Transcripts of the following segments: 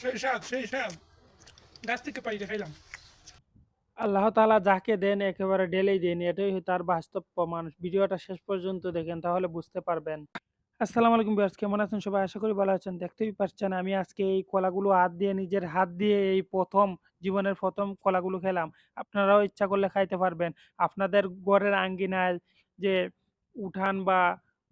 সেই সেই আল্লাহ তাআলা যাকে দেন একেবারে ঢেলেই দেন। এটাই তার বাস্তব প্রমাণ। ভিডিওটা শেষ পর্যন্ত দেখেন, তাহলে বুঝতে পারবেন। আসসালামু আলাইকুম ভিউয়ার্স, কেমন আছেন সবাই? আশা করি ভালো আছেন। দেখতেই পাচ্ছেন, আমি আজকে এই কলাগুলো হাত দিয়ে, নিজের হাত দিয়ে এই প্রথম, জীবনের প্রথম কলাগুলো খেলাম। আপনারাও ইচ্ছা করলে খাইতে পারবেন। আপনাদের ঘরের আঙ্গিনায় যে উঠান বা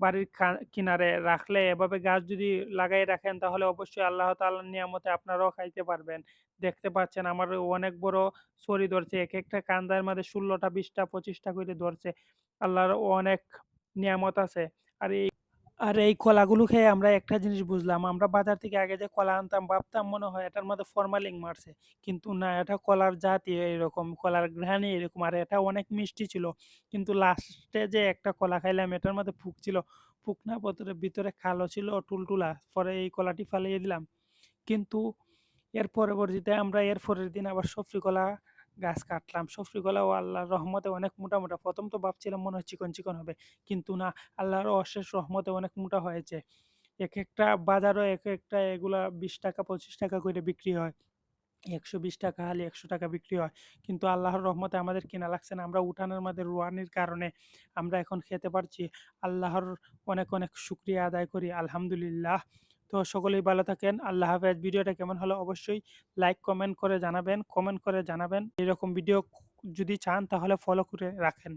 বাড়ির খা, কিনারে রাখলে এভাবে গাছ যদি লাগাই রাখেন তাহলে অবশ্যই আল্লাহ তাআলার নিয়ামতে আপনারাও খাইতে পারবেন। দেখতে পাচ্ছেন আমার অনেক বড় ছড়ি ধরছে। এক একটা কান্দার মধ্যে ১৬ টা ২০ টা ২৫ টা করে ধরছে। আল্লাহর অনেক নিয়ামত আছে। আর এই আর এই কলাগুলো খেয়ে আমরা একটা জিনিস বুঝলাম। আমরা বাজার থেকে আগে যে কলা আনতাম ভাবতাম মনে হয় এটার মধ্যে ফরমালিন মারছে। কিন্তু না এটা কলার জাতই এরকম, কলার ঘ্রাণই এরকম। আর এটা অনেক মিষ্টি ছিল। কিন্তু লাস্টে যে একটা কলা খাইলাম এটার মধ্যে ফুক ছিল। ফুক না ভেতরে ভিতরে কালো ছিল টুলটুলা। পরে এই কলাটি ফালাইয়া দিলাম। কিন্তু এর পরবর্তীতে আমরা এর পরের দিন আবার সফরি কলা গাছ কাটলাম। সফরি কলাও আল্লাহর রহমতে অনেক মোটা, মোটা। প্রথম তো ভাবছিলাম মনে হয় চিকন, চিকন হবে। কিন্তু না আল্লাহর অশেষ রহমতে অনেক মোটা হয়েছে। একেকটা বাজারও এক একটা এগুলা ৳২০ ৳২৫ করে বিক্রি হয়। ৳১২০ হালি ৳১০০ বিক্রি হয়। কিন্তু আল্লাহর রহমতে আমাদের কেনা লাগছে না। আমরা উঠানের মধ্যে রোয়ানির কারণে আমরা এখন খেতে পারছি। আল্লাহর অনেক, অনেক শুক্রিয়া আদায় করি। আলহামদুলিল্লাহ। তো সকলেই ভালো থাকেন। আল্লাহ হাফেজ। ভিডিওটা কেমন হলো অবশ্যই লাইক, কমেন্ট করে জানাবেন। কমেন্ট করে জানাবেন। এরকম ভিডিও যদি চান তাহলে ফলো করে রাখেন।